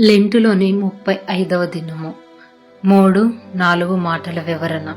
లెంటులోని ముప్పై ఐదవ దినము. మూడు నాలుగు మాటల వివరణ.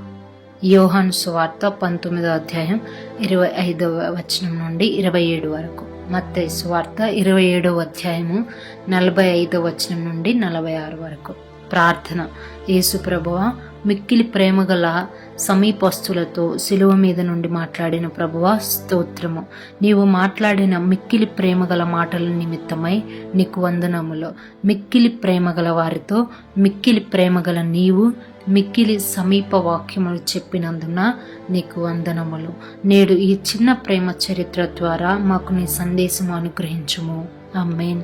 యోహాన్ సువార్త పంతొమ్మిదో అధ్యాయం ఇరవై ఐదవ వచనం నుండి ఇరవై ఏడు వరకు. మత్తయి సువార్త ఇరవై ఏడవ అధ్యాయము నలభై ఐదవ వచనం నుండి నలభై ఆరు వరకు. ప్రార్థన. యేసు ప్రభువ మిక్కిలి ప్రేమగల సమీపస్తులతో శిలువ మీద నుండి మాట్లాడిన ప్రభువ స్తోత్రము. నీవు మాట్లాడిన మిక్కిలి ప్రేమగల మాటల నిమిత్తమై నీకు వందనములు. మిక్కిలి ప్రేమగల వారితో మిక్కిలి ప్రేమగల నీవు మిక్కిలి సమీప వాక్యములు చెప్పినందున నీకు వందనములు. నేడు ఈ చిన్న ప్రేమ చరిత్ర ద్వారా మాకు నీ సందేశం అనుగ్రహించుము. అమ్మేన్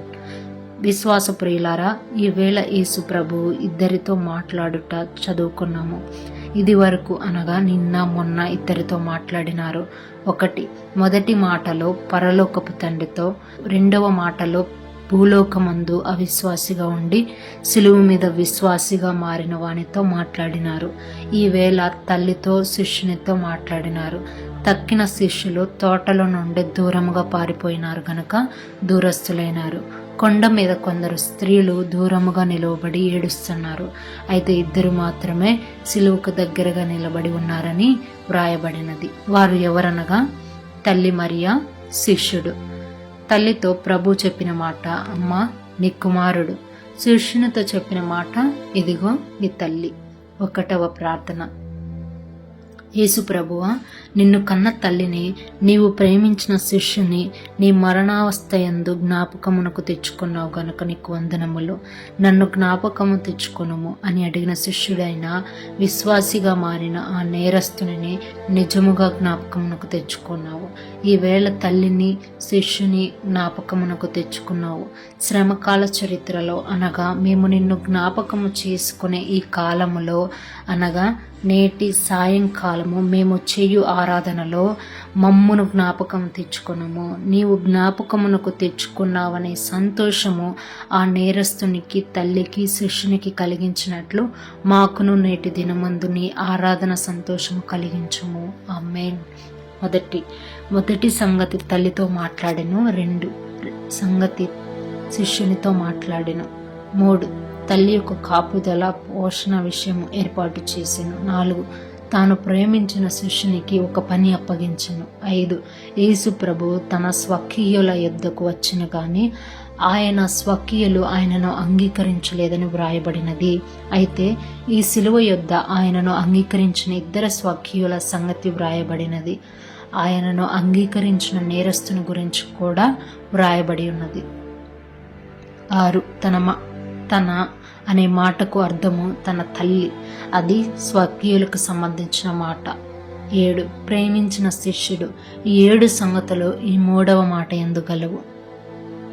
విశ్వాస ప్రియులారా ఈవేళ యేసు ప్రభువు ఇద్దరితో మాట్లాడుట చదువుకున్నాము. ఇది వరకు అనగా నిన్న మొన్న ఇద్దరితో మాట్లాడినారు. ఒకటి మొదటి మాటలో పరలోకపు తండ్రితో రెండవ మాటలో భూలోకమందు అవిశ్వాసిగా ఉండి సిలువు మీద విశ్వాసిగా మారిన వానితో మాట్లాడినారు. ఈవేళ తల్లితో శిష్యునితో మాట్లాడినారు. తక్కిన శిష్యులు తోటలో నుండి దూరముగా పారిపోయినారు కనుక దూరస్తులైనారు కొండ మీద కొందరు స్త్రీలు దూరముగా నిలవబడి ఏడుస్తున్నారు. అయితే ఇద్దరు మాత్రమే సిలువుకు దగ్గరగా నిలబడి ఉన్నారని వ్రాయబడినది. వారు ఎవరనగా? తల్లి మరియా శిష్యుడు. తల్లితో ప్రభు చెప్పిన మాట అమ్మ నీ కుమారుడు. శిష్యునితో చెప్పిన మాట ఇదిగో నీ తల్లి. ఒకటవ ప్రార్థన. యేసు ప్రభువ నిన్ను కన్న తల్లిని నీవు ప్రేమించిన శిష్యుని నీ మరణావస్థ ఎందు జ్ఞాపకమునకు తెచ్చుకున్నావు కనుక నీకు వందనములు. నన్ను జ్ఞాపకము తెచ్చుకొనుము అని అడిగిన శిష్యుడైన విశ్వాసిగా మారిన ఆ నేరస్తుని నిజముగా జ్ఞాపకమునకు తెచ్చుకున్నావు. ఈవేళ తల్లిని శిష్యుని జ్ఞాపకమునకు తెచ్చుకున్నావు. శ్రమకాల చరిత్రలో అనగా మేము నిన్ను జ్ఞాపకము చేసుకునే ఈ కాలములో అనగా నేటి సాయంకాలము మేము చేయు ఆరాధనలో మమ్మును జ్ఞాపకం తెచ్చుకొనము. నీవు జ్ఞాపకమునకు తెచ్చుకున్నావనే సంతోషము ఆ నేరస్తునికి తల్లికి శిష్యునికి కలిగించినట్లు మాకును నేటి దినమందు నీ ఆరాధన సంతోషము కలిగించము. అమ్మేన్ మొదటి మొదటి సంగతి తల్లితో మాట్లాడెను. రెండు సంగతి శిష్యునితో మాట్లాడెను. మూడు తల్లి యొక్క కాపుదల పోషణ విషయం ఏర్పాటు చేశాను నాలుగు తాను ప్రేమించిన శిష్యునికి ఒక పని అప్పగించను. ఐదు. యేసు ప్రభు తన స్వకీయుల యుద్ధకు వచ్చిన కానీ ఆయన స్వకీయులు ఆయనను అంగీకరించలేదని వ్రాయబడినది. అయితే ఈ సిలువ యొద్ద ఆయనను అంగీకరించిన ఇద్దరు స్వకీయుల సంగతి వ్రాయబడినది. ఆయనను అంగీకరించిన నేరస్తుని గురించి కూడా వ్రాయబడి ఉన్నది. ఆరు. తన తన అనే మాటకు అర్థము తన తల్లి. అది స్వకీయులకు సంబంధించిన మాట. ఏడు. ప్రేమించిన శిష్యుడు ఈ ఏడు సంగతులు ఈ మూడవ మాట ఎందుగలవు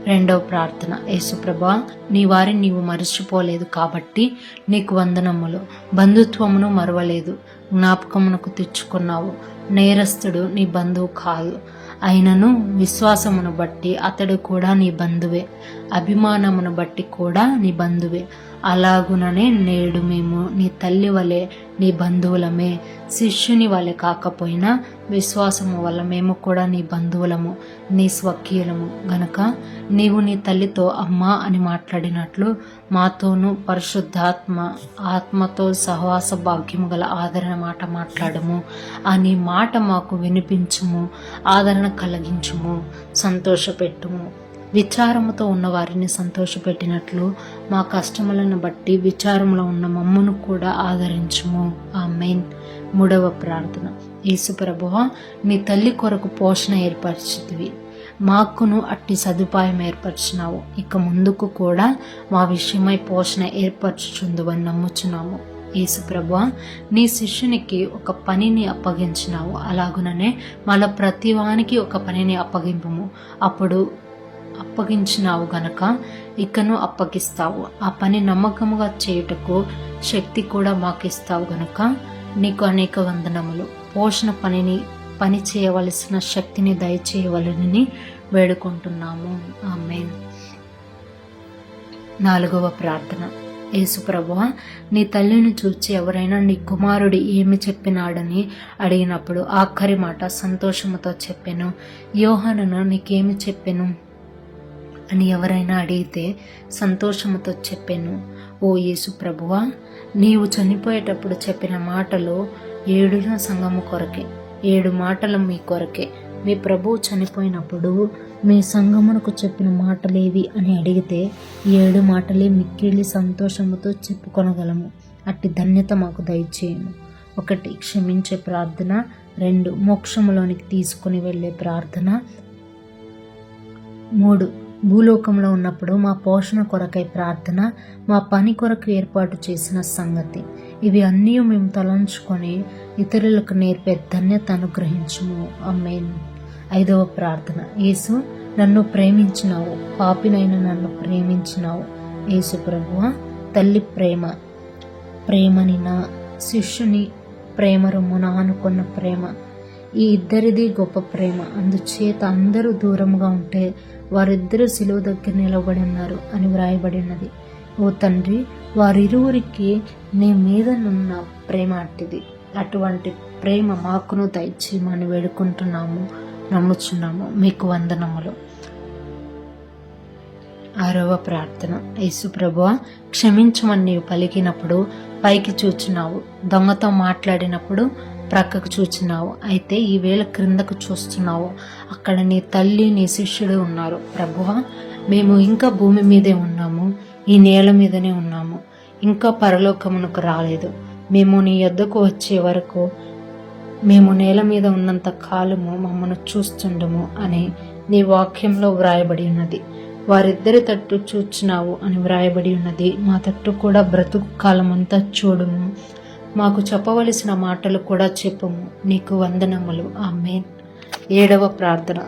రెండవ ప్రార్థన. యేసుప్రభా నీ వారిని నీవు మరచిపోలేదు కాబట్టి నీకు వందనములు. బంధుత్వమును మరవలేదు. జ్ఞాపకమునకు తెచ్చుకున్నావు. నేరస్తుడు నీ బంధువు కాదు. అయినను విశ్వాసమును బట్టి అతడు కూడా నీ బంధువే. అభిమానమును బట్టి కూడా నీ బంధువే. అలాగుననే నేడు మేము నీ తల్లి వలె నీ బంధువులమే. శిష్యుని వలె కాకపోయినా విశ్వాసము వల్ల మేము కూడా నీ బంధువులము నీ స్వకీయులము. గనక నీవు నీ తల్లితో అమ్మా అని మాట్లాడినట్లు మాతోనూ పరిశుద్ధాత్మ ఆత్మతో సహవాస భాగ్యము గల ఆదరణ మాట మాట్లాడము. అని మాట మాకు వినిపించుము ఆదరణ కలిగించుము సంతోషపెట్టుము. విచారముతో ఉన్న వారిని సంతోషపెట్టినట్లు మా కష్టములను బట్టి విచారంలో ఉన్న మమ్మను కూడా ఆదరించుము. ఆ మెయిన్ మూడవ ప్రార్థన. యేసుప్రభువ నీ తల్లి కొరకు పోషణ ఏర్పరిచితివి. మాకును అట్టి సదుపాయం ఏర్పరిచినావు. ఇక ముందుకు కూడా మా విషయమై పోషణ ఏర్పరచుచుందువని నమ్ముచున్నాము. యేసుప్రభు నీ శిష్యునికి ఒక పనిని అప్పగించినావు. అలాగుననే మళ్ళీ ప్రతివానికి ఒక పనిని అప్పగింపము. అప్పుడు అప్పగించినావు గనక ఇకను అప్పగిస్తావు. ఆ పని నమ్మకముగా చేయుటకు శక్తి కూడా మాకు ఇస్తావు గనక నీకు అనేక వందనములు. పోషణ పనిని పని చేయవలసిన శక్తిని దయచేయవలనని వేడుకుంటున్నాము. ఆమె నాలుగవ ప్రార్థన. యేసుప్రభు నీ తల్లిని చూచి ఎవరైనా నీ కుమారుడు ఏమి చెప్పినాడని అడిగినప్పుడు ఆఖరి మాట సంతోషముతో చెప్పాను. యోహనను నీకేమి చెప్పాను? అని ఎవరైనా అడిగితే సంతోషముతో చెప్పాను. ఓ యేసు ప్రభువా నీవు చనిపోయేటప్పుడు చెప్పిన మాటలు ఏడున సంఘము కొరకే. ఏడు మాటలు మీ కొరకే. మీ ప్రభువు చనిపోయినప్పుడు మీ సంగమునకు చెప్పిన మాటలేవి అని అడిగితే ఏడు మాటలే మిక్కిలి సంతోషముతో చెప్పుకొనగలము. అట్టి ధన్యత మాకు దయచేయము. ఒకటి క్షమించే ప్రార్థన. రెండు మోక్షములోనికి తీసుకుని వెళ్ళే ప్రార్థన. మూడు భూలోకంలో ఉన్నప్పుడు మా పోషణ కొరకై ప్రార్థన మా పని కొరకు ఏర్పాటు చేసిన సంగతి. ఇవి అన్నీ మేము తలంచుకొని ఇతరులకు నేర్పే ధన్యత అనుగ్రహించము. అమ్మేన్ ఐదవ ప్రార్థన. యేసు నన్ను ప్రేమించినావు. పాపినైన నన్ను ప్రేమించినావు. యేసు ప్రభువ తల్లి ప్రేమ. ప్రేమని నా శిష్యుని ప్రేమ రొమ్మున అనుకున్న ప్రేమ. ఈ ఇద్దరిది గొప్ప ప్రేమ. అందుచేత అందరూ దూరంగా ఉంటే వారిద్దరూ సిలువ దగ్గర నిలబడి ఉన్నారు అని వ్రాయబడినది ఓ తండ్రి వారిరువురికి నీ మీదనున్న ప్రేమ అట్టిది. అటువంటి ప్రేమ మాకును దయచేయమని వేడుకుంటున్నాము నమ్ముచున్నాము. మీకు వందనములు. ఆరవ ప్రార్థన. యేసు ప్రభువ క్షమించమని నీవు పలికినప్పుడు పైకి చూచున్నావు దొంగతో మాట్లాడినప్పుడు ప్రక్కకు చూచినావు. అయితే ఈవేళ క్రిందకు చూస్తున్నావు. అక్కడ నీ తల్లి నీ శిష్యుడు ఉన్నారు. ప్రభువ మేము ఇంకా భూమి మీదే ఉన్నాము. ఈ నేల మీదనే ఉన్నాము. ఇంకా పరలోకమునకు రాలేదు. మేము నీ యొద్దకు వచ్చే వరకు మేము నేల మీద ఉన్నంత కాలము మమ్మను చూస్తుండము అని నీ వాక్యంలో వ్రాయబడి ఉన్నది. వారిద్దరి తట్టు చూచినావు అని వ్రాయబడి ఉన్నది. మా తట్టు కూడా బ్రతుకు కాలమంతా చూడుము. మాకు చెప్పవలసిన మాటలు కూడా చెప్పుము. నీకు వందనములు. ఆమె ఏడవ ప్రార్థన.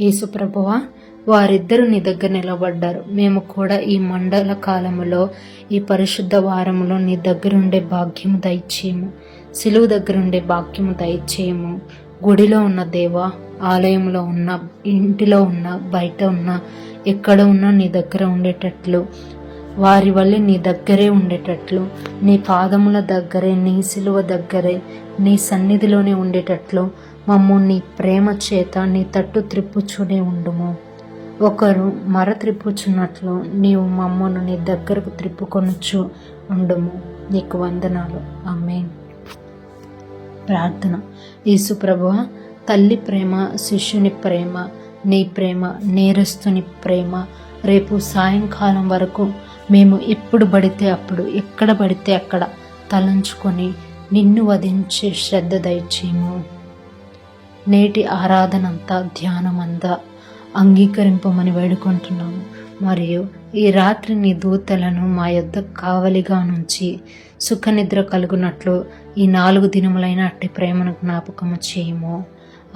యేసుప్రభువ వారిద్దరు నీ దగ్గర నిలబడ్డారు. మేము కూడా ఈ మండల కాలములో ఈ పరిశుద్ధ వారములో నీ దగ్గరుండే భాగ్యము దయచేయము. సిలువు దగ్గరుండే భాగ్యము దయచేయము. గుడిలో ఉన్న దేవ ఆలయంలో ఉన్న ఇంటిలో ఉన్న బయట ఉన్న ఎక్కడ ఉన్నా నీ దగ్గర ఉండేటట్లు వారి వల్ల నీ దగ్గరే ఉండేటట్లు నీ పాదముల దగ్గరే నీ సిలువ దగ్గరే నీ సన్నిధిలోనే ఉండేటట్లు మమ్ము నీ ప్రేమ చేత నీ తట్టు త్రిప్పుచునే ఉండుము. ఒకరు మర త్రిప్పుచున్నట్లు నీవు మమ్మను నీ దగ్గరకు త్రిప్పుకొనొచ్చు ఉండుము. నీకు వందనాలు. అమ్మే ప్రార్థన. యేసు ప్రభువ తల్లి ప్రేమ శిష్యుని ప్రేమ నీ ప్రేమ నేరస్తుని ప్రేమ రేపు సాయంకాలం వరకు మేము ఎప్పుడు పడితే అప్పుడు ఎక్కడ పడితే అక్కడ తలంచుకొని నిన్ను వధించే శ్రద్ధ దయచేయము. నేటి ఆరాధనంతా ధ్యానమంతా అంగీకరింపమని వేడుకుంటున్నాము. మరియు ఈ రాత్రి నీ దూతలను మా యొద్ద కావలిగా నుంచి సుఖనిద్ర కలుగునట్లు ఈ నాలుగు దినములైన అట్టి ప్రేమను జ్ఞాపకము చేయము.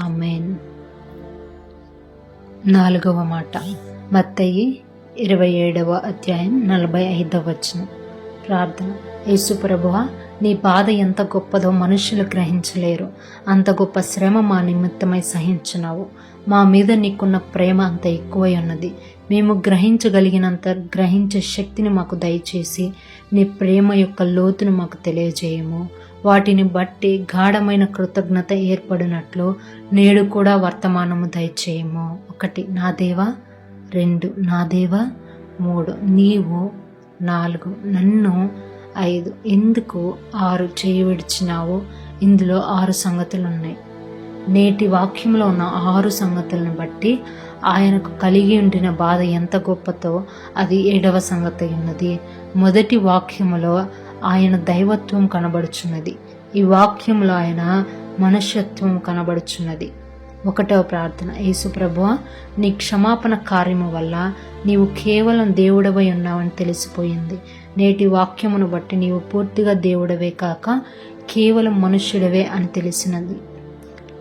ఆమెన్. నాలుగవ మాట. మత్తయి ఇరవై ఏడవ అధ్యాయం నలభై ఐదవ వచనం. ప్రార్థన. యేసు ప్రభువ నీ బాధ ఎంత గొప్పదో మనుషులు గ్రహించలేరు. అంత గొప్ప శ్రమ మా నిమిత్తమై సహించినావు. మా మీద నీకున్న ప్రేమ అంత ఎక్కువై ఉన్నది. మేము గ్రహించగలిగినంత గ్రహించే శక్తిని మాకు దయచేసి నీ ప్రేమ యొక్క లోతును మాకు తెలియజేయము. వాటిని బట్టి గాఢమైన కృతజ్ఞత ఏర్పడినట్లు నేడు కూడా వర్తమానము దయచేయము. ఒకటి నా దేవా రెండు నా దేవా మూడు నీవు నాలుగు నన్ను ఐదు ఎందుకు ఆరు చేయి విడిచినావు ఇందులో ఆరు సంగతులు ఉన్నాయి నేటి వాక్యంలో ఉన్న ఆరు సంగతులను బట్టి ఆయనకు కలిగి ఉండిన బాధ ఎంత గొప్పతో అది ఏడవ సంగతి ఉన్నది. మొదటి వాక్యములో ఆయన దైవత్వం కనబడుచున్నది. ఈ వాక్యంలో ఆయన మనుష్యత్వం కనబడుచున్నది. ఒకటవ ప్రార్థన. యేసు ప్రభువ నీ క్షమాపణ కార్యము వల్ల నీవు కేవలం దేవుడవై ఉన్నావని తెలిసిపోయింది. నేటి వాక్యమును బట్టి నీవు పూర్తిగా దేవుడవే కాక కేవలం మనుష్యుడవే అని తెలిసినది.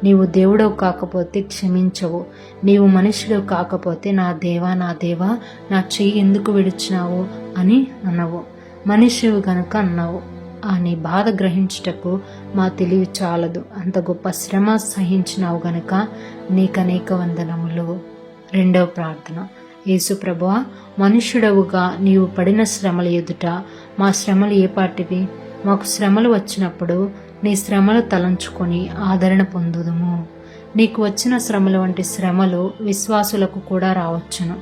నీవు దేవుడవు కాకపోతే క్షమించవు. నీవు మనుషుడు కాకపోతే నా దేవా నా దేవా నా చెయ్యి ఎందుకు విడిచినావు అని అన్నవు. మనిషివి గనుక అన్నావు. అనే నీ బాధ గ్రహించుటకు మా తెలివి చాలదు. అంత గొప్ప శ్రమ సహించినావు గనక నీకనేక వందనములు. రెండవ ప్రార్థన. యేసు ప్రభువ మనుష్యుడవుగా నీవు పడిన శ్రమల ఎదుట మా శ్రమలు ఏ పాటివి? మాకు శ్రమలు వచ్చినప్పుడు నీ శ్రమలు తలంచుకొని ఆదరణ పొందుదుము. నీకు వచ్చిన శ్రమల వంటి శ్రమలు విశ్వాసులకు కూడా రావచ్చును.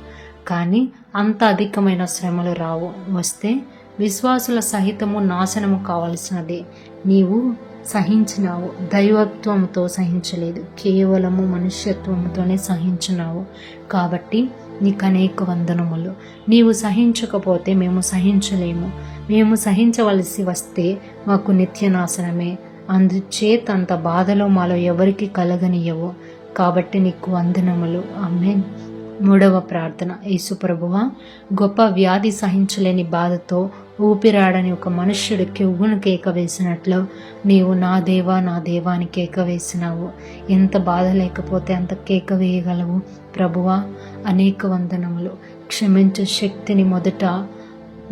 కానీ అంత అధికమైన శ్రమలు రావు. వస్తే విశ్వాసుల సహితము నాశనము కావలసినది. నీవు సహించినావు. దైవత్వంతో సహించలేదు. కేవలము మనుష్యత్వంతోనే సహించినావు. కాబట్టి నీకు అనేక వందనములు. నీవు సహించకపోతే మేము సహించలేము. మేము సహించవలసి వస్తే మాకు నిత్య నాశనమే అందుచేత అంత బాధలో మాలో ఎవరికి కలగనియవు. కాబట్టి నీకు వందనములు. ఆమెన్. మూడవ ప్రార్థన. యేసుప్రభువ గొప్ప వ్యాధి సహించలేని బాధతో ఊపిరాడని ఒక మనుష్యుడు కెవ్వును కేక వేసినట్లు నీవు నా దేవా నా దేవాని కేక వేసినావు ఎంత బాధ లేకపోతే అంత కేక వేయగలవు ప్రభువా? అనేక వందనములు. క్షమించే శక్తిని మొదట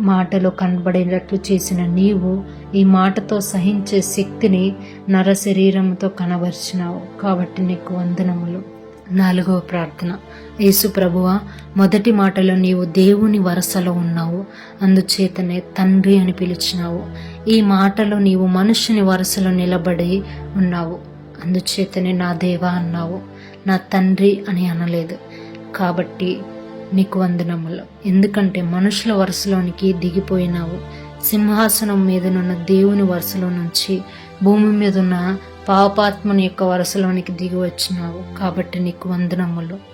మాటలో కనబడేటట్లు చేసిన నీవు ఈ మాటతో సహించే శక్తిని నర శరీరంతో కనబరిచినావు. కాబట్టి నీకు వందనములు. నాలుగవ ప్రార్థన. యేసు ప్రభువ మొదటి మాటలో నీవు దేవుని వరసలో ఉన్నావు. అందుచేతనే తండ్రి అని పిలిచినావు. ఈ మాటలో నీవు మనుషుని వరసలో నిలబడి ఉన్నావు. అందుచేతనే నా దేవా అన్నావు. నా తండ్రి అని అనలేదు. కాబట్టి నీకు వందనములు. ఎందుకంటే మనుషుల వరుసలోనికి దిగిపోయినావు. సింహాసనం మీదనున్న దేవుని వరుసలో నుంచి భూమి మీద ఉన్న పాపాత్మని యొక్క వరుసలోనికి దిగి వచ్చినావు కాబట్టి నీకు వందనములు.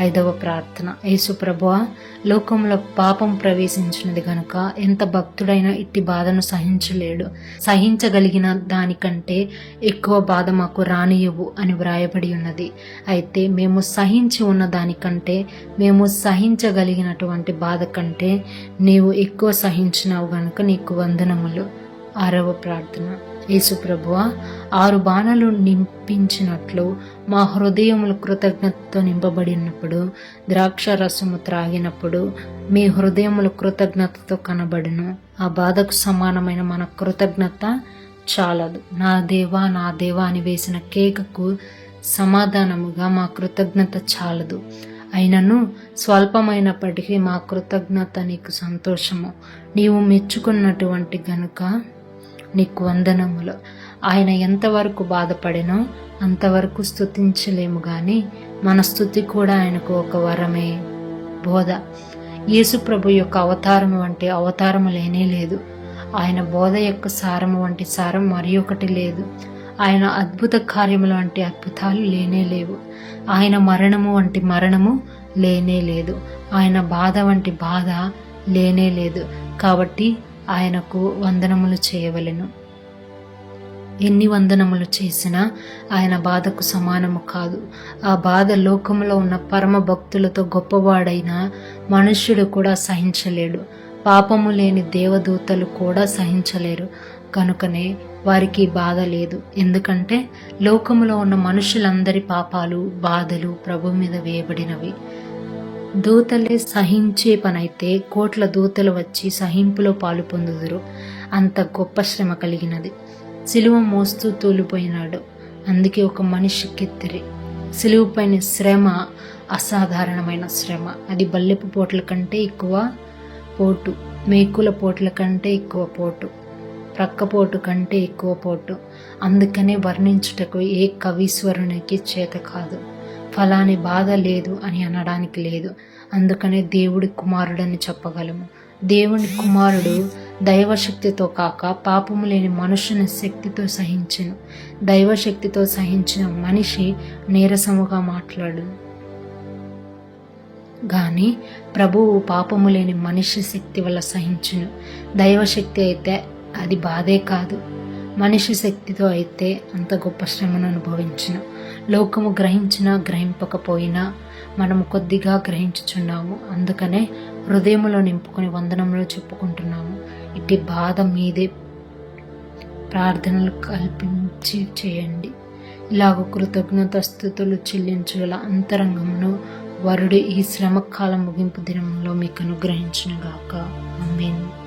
ఐదవ ప్రార్థన. యేసు ప్రభువ లోకంలో పాపం ప్రవేశించినది గనుక ఎంత భక్తుడైనా ఇట్టి బాధను సహించలేడు. సహించగలిగిన దానికంటే ఎక్కువ బాధ మాకు రానియవు అని వ్రాయబడి ఉన్నది. అయితే మేము సహించి ఉన్న దానికంటే మేము సహించగలిగినటువంటి బాధ కంటే నీవు ఎక్కువ సహించినావు గనుక నీకు వందనములు. ఆరవ ప్రార్థన. యేసుప్రభువ ఆరు బాణలు నింపించినట్లు మా హృదయములు కృతజ్ఞతతో నింపబడినప్పుడు ద్రాక్ష రసము త్రాగినప్పుడు మీ హృదయములు కృతజ్ఞతతో కనబడును. ఆ బాధకు సమానమైన మన కృతజ్ఞత చాలదు. నా దేవా నా దేవా అని వేసిన కేకకు సమాధానముగా మా కృతజ్ఞత చాలదు. అయినను స్వల్పమైనప్పటికీ మా కృతజ్ఞత నీకు సంతోషము. నీవు మెచ్చుకున్నటువంటి గనుక నీకు వందనములు. ఆయన ఎంతవరకు బాధపడినో అంతవరకు స్థుతించలేము కానీ మన స్థుతి కూడా ఆయనకు ఒక వరమే. బోధ. యేసుప్రభు యొక్క అవతారం వంటి అవతారము లేనే లేదు. ఆయన బోధ యొక్క సారము వంటి సారం మరి ఒకటి లేదు. ఆయన అద్భుత కార్యములు వంటి అద్భుతాలు లేనే లేవు. ఆయన మరణము వంటి మరణము లేనే లేదు. ఆయన బాధ వంటి బాధ లేనే లేదు. కాబట్టి ఆయనకు వందనములు చేయవలెను. ఎన్ని వందనములు చేసినా ఆయన బాధకు సమానము కాదు. ఆ బాధ లోకంలో ఉన్న పరమ భక్తులతో గొప్పవాడైన మనుష్యుడు కూడా సహించలేడు. పాపము లేని దేవదూతలు కూడా సహించలేరు. కనుకనే వారికి బాధ లేదు. ఎందుకంటే లోకములో ఉన్న మనుషులందరి పాపాలు బాధలు ప్రభు మీద వేయబడినవి. దూతలే సహించే పనైతే కోట్ల దూతలు వచ్చి సహింపులో పాలు పొందుదురు. అంత గొప్ప శ్రమ కలిగినది. సిలువ మోస్తూ తూలిపోయినాడు. అందుకే ఒక మనిషి కెత్తిరి. సిలువుపైన శ్రమ అసాధారణమైన శ్రమ. అది బల్లెపు పోట్ల కంటే ఎక్కువ పోటు. మేకుల పోట్ల కంటే ఎక్కువ పోటు. ప్రక్కపోటు కంటే ఎక్కువ పోటు. అందుకనే వర్ణించుటకు ఏ కవీశ్వరునికి చేత కాదు. ఫలాని బాధ లేదు అని అనడానికి లేదు. అందుకనే దేవుడి కుమారుడని చెప్పగలము. దేవుని కుమారుడు దైవశక్తితో కాక పాపము లేని మనుషుని శక్తితో సహించను. దైవశక్తితో సహించిన మనిషి నీరసముగా మాట్లాడు. కానీ ప్రభువు పాపము లేని మనిషి శక్తి వల్ల సహించును. దైవశక్తి అయితే అది బాధే కాదు. మనిషి శక్తితో అయితే అంత గొప్ప శ్రమను అనుభవించును. లోకము గ్రహించినా గ్రహింపకపోయినా మనము కొద్దిగా గ్రహించుచున్నాము. అందుకనే హృదయములో నింపుకొని వందనంలో చెప్పుకుంటున్నాము. ఇట్టి బాధ మీదే ప్రార్థనలు కల్పించి చేయండి. ఇలాగ కృతజ్ఞత స్థుతులు చెల్లించగల అంతరంగమును వరుడు ఈ శ్రమకాల ముగింపు దినంలో మీకు అనుగ్రహించిన గాక మీన్